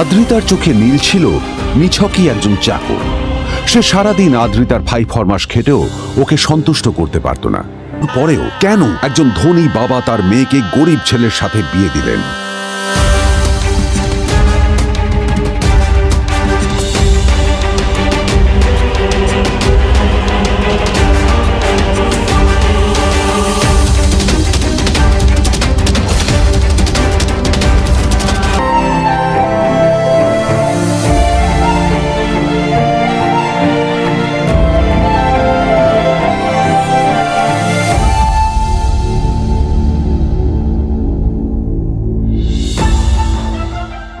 আদ্রিতার চোখে নীল ছিল নিছকই একজন চাকর। সে সারাদিন আদ্রিতার ভাই ফরমাস খেটেও ওকে সন্তুষ্ট করতে পারত না। পরেও কেন একজন ধনী বাবা তার মেয়েকে গরিব ছেলের সাথে বিয়ে দিলেন?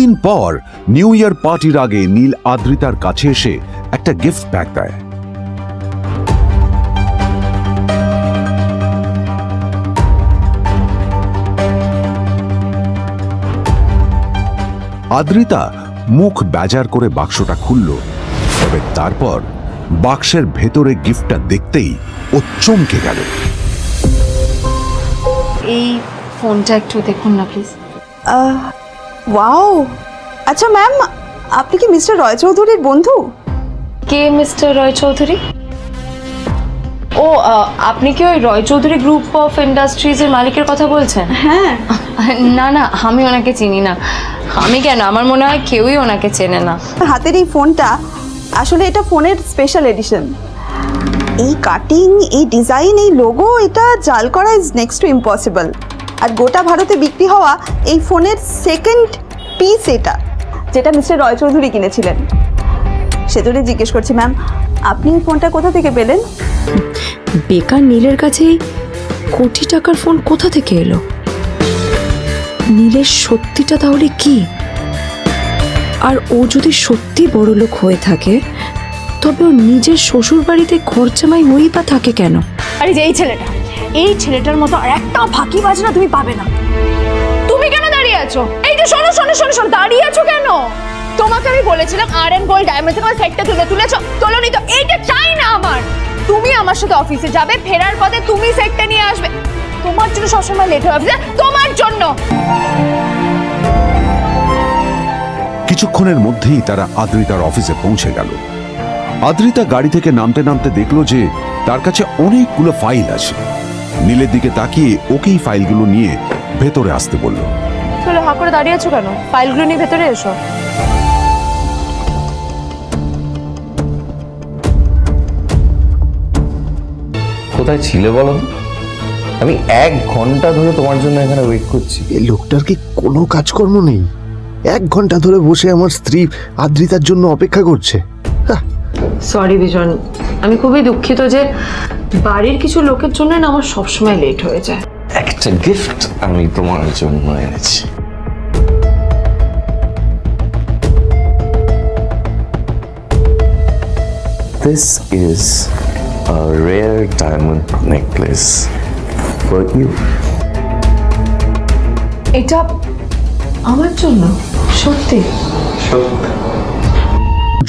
দুদিন পর নিউ ইয়ার পার্টির আগে নীল আদ্রিতার কাছে এসে একটা গিফট প্যাক দেয়। আদ্রিতা মুখ বেজার করে বাক্সটা খুলল, তবে তারপর বাক্সের ভেতরে গিফটটা দেখতেই ও চমকে গেল। এই ফোনটা একটু দেখুন না প্লিজ ওয়াও। আচ্ছা ম্যাম আপনি কি মিস্টার রয় চৌধুরীর বন্ধু? কে মিস্টার রয় চৌধুরী? ও আহ, আপনি কি ওই রয় চৌধুরী গ্রুপ অফ ইন্ডাস্ট্রিজের মালিকের কথা বলছেন? হ্যাঁ। না না আমি ওনাকে চিনি না। আমি কেন? আমার মনে হয় কেউই ওনাকে চেনে না। হাতের এই ফোনটা আসলে এটা ফোনের স্পেশাল এডিশন এই কাটিং এই ডিজাইন এই লোগো এটা জাল করা ইজ নেক্সট টু ইম্পসিবল আর গোটা ভারতে বিক্রি হওয়া এই ফোনের সেকেন্ড পিস এটা যেটা মিস্টার রয় চৌধুরী কিনেছিলেন। সেজন্যই জিজ্ঞেস করছি ম্যাম আপনি এই ফোনটা কোথা থেকে পেলেন? বেকার নীলের কাছে কোটি টাকার ফোন কোথা থেকে এলো? নীলের সত্যিটা তাহলে কি? আর ও যদি সত্যি বড় লোক হয়ে থাকে তবে ও নিজের শ্বশুর বাড়িতে খরচামাই হই বা থাকে কেন? আরে যে এই ছেলেটা। এই ছেলেটার মতো আর একটা ফাঁকি বাজনা তুমি পাবে না। তুমি কেন দাঁড়িয়ে আছো? এই যে শোনো শোনো শোনো শোনো দাঁড়িয়ে আছো কেন? তোমাকে আমি বলেছিলাম আর এন গোল্ড ডায়মন্ড তোমার সেটটা তুলে তুলেছো তোলোনি তো এইটা চাই না আমার? তুমি আমার সাথে অফিসে যাবে ফেরার পথে তুমি সেটটা নিয়ে আসবে। তোমার জন্য সবসময় লেট হয় অফিসে তোমার জন্য। কিছুক্ষণের মধ্যেই তারা আদ্রিতার অফিসে পৌঁছে গেল। আদ্রিতা গাড়ি থেকে নামতে নামতে দেখল যে তার কাছে অনেকগুলো ফাইল আছে। নীলের দিকে তাকিয়ে ওকেই ফাইলগুলো নিয়ে ভেতরে আসতে বলল। চলো হা করে দাঁড়িয়ে আছো কেন? ফাইলগুলো নিয়ে ভেতরে এসো। কোথায় ছিলে বলো আমি এক ঘণ্টা ধরে তোমার জন্য এখানে ওয়েট করছি। এই লোকটার কি কোনো কাজকর্ম নেই? এক ঘণ্টা ধরে বসে আমার স্ত্রী আদ্রিতার জন্য অপেক্ষা করছে। হাহ, সরি বিজন। আমি খুবই দুঃখিত যে বাড়ির কিছু লোকের জন্য না আমার সবসময় লেট হয়ে যায়। একটা গিফট আমি তোমার জন্য এনেছি। This is a rare diamond necklace for you. এটা আমার জন্য সত্যি।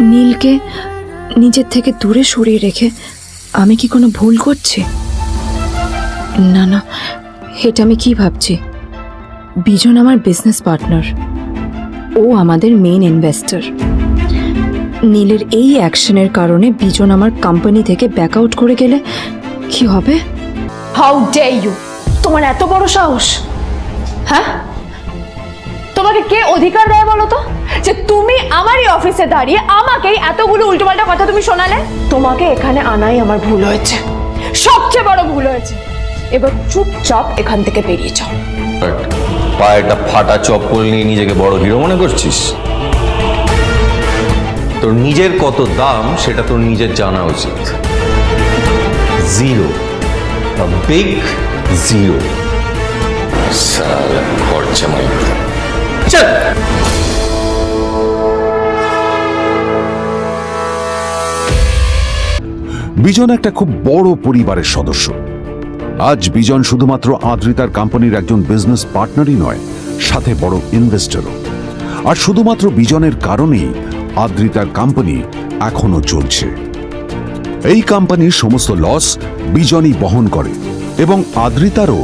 নীলকে নিজের থেকে দূরে সরিয়ে রেখে আমি কি কোনো ভুল করছি? না না, এটা আমি কি ভাবছি? বিজন আমার বিজনেস পার্টনার ও আমাদের মেন ইনভেস্টর নীলের এই অ্যাকশনের কারণে বিজন আমার কোম্পানি থেকে ব্যাক আউট করে গেলে কি হবে? হাউ ডে ইউ তোমার এত বড় সাহস। হ্যাঁ? তোমাকে কে অধিকার দেয় বলো তো? যে তুমি আমারই অফিসে দাঁড়িয়ে আমাকেই এতগুলো উল্টোপাল্টা কথা তুমি শোনালে? তোমাকে এখানে আনাই আমার ভুল হয়েছে। সবচেয়ে বড় ভুল হয়েছে। এবার চুপচাপ এখান থেকে বেরিয়ে যাও। পায়ে একটা ফাটা চপ্পল নিয়ে নিজেকে বড় হিরো মনে করছিস? তোর নিজের কত দাম সেটা তোর নিজের জানা উচিত। জিরো বিগ জিরো সালা খরচা মাই চল। বিজন একটা খুব বড় পরিবারের সদস্য। আজ বিজন শুধুমাত্র আদ্রিতার কোম্পানির একজন বিজনেস পার্টনারই নয়, সাথে বড় ইনভেস্টরও আর শুধুমাত্র বিজনের কারণেই আদ্রিতার কোম্পানি এখনও চলছে। এই কোম্পানির সমস্ত লস বিজনই বহন করে এবং আদ্রিতারও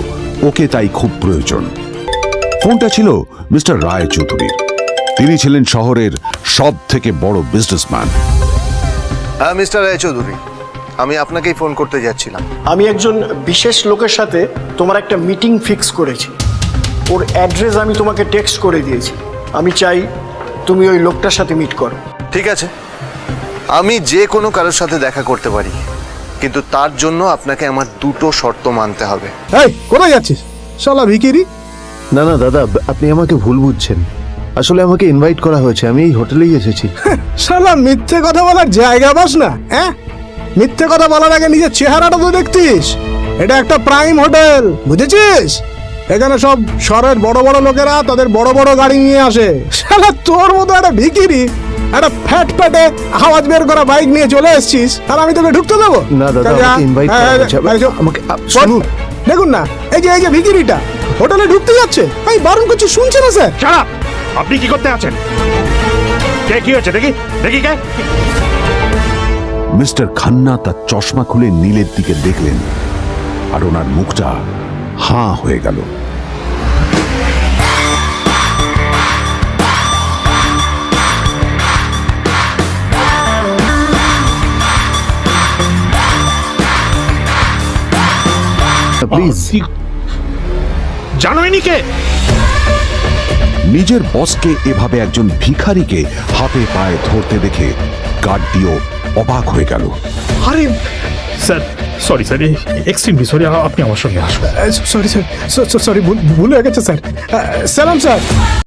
ওকে তাই খুব প্রয়োজন। ফোনটা ছিল মিস্টার রায় চৌধুরীর তিনি ছিলেন শহরের সব থেকে বড় বিজনেসম্যান হ্যাঁ মিস্টার রায়চৌধুরী আমি আপনাকেই ফোন করতে যাচ্ছিলাম। আমি একজন বিশেষ লোকের সাথে তোমার একটা মিটিং ফিক্স করেছি। ওর অ্যাড্রেস আমি তোমাকে টেক্সট করে দিয়েছি। আমি চাই তুমি ওই লোকটার সাথে মিট করো। ঠিক আছে। আমি যে কোনো কারোর সাথে দেখা করতে পারি। কিন্তু তার জন্য আপনাকে আমার দুটো শর্ত মানতে হবে। এই কোথায় যাচ্ছিস? শালা ভিকিরি। না না দাদা আপনি আমাকে ভুল বুঝছেন। আসলে আমাকে ইনভাইট করা হয়েছে আমি এই হোটেলেই এসেছি। শালা মিথ্যে কথা বলার জায়গা বাস না হ্যাঁ? মিথ্যে কথা বলার আগে নিজের চেহারাটা তো দেখতিস। এটা একটা প্রাইম হোটেল বুঝেছিস? এখানে সব শহরের বড় বড় লোকেরা তাদের বড় বড় গাড়ি নিয়ে আসে। শালা তোর মতো একটা ভিকিরি একটা ফ্যাট ফ্যাটে আওয়াজ বের করা বাইক নিয়ে চলে এসেছিস আর আমি তোকে ঢুকতে দেবো? না, দাদা, আমাকে invite হ্যাঁ, করা হয়েছে। হ্যাঁ, আমাকে- শুনুন। দেখুন না এই যে এই যে ভিকিরিটা হোটেলে ঢুকতে যাচ্ছে। ভাই বারণ করছি শুনছে না স্যার? ছাড়া আপনি কি করতে আছেন? কে কি হয়েছে দেখি দেখি কে? মিস্টার খান্না তার চশমা খুলে নীলের দিকে দেখলেন আর ওনার মুখটা হাঁ হয়ে গেল। কে নিজের বসকে এভাবে একজন ভিখারিকে হাতে পায়ে ধরতে দেখে গার্ডটিও অবাক হয়ে গেল। আরে sir sorry sir extremely sorry আপনি আমার সঙ্গে আসুন। সরি স্যার সরি ভুল হয়ে গেছে স্যার। Slam sir.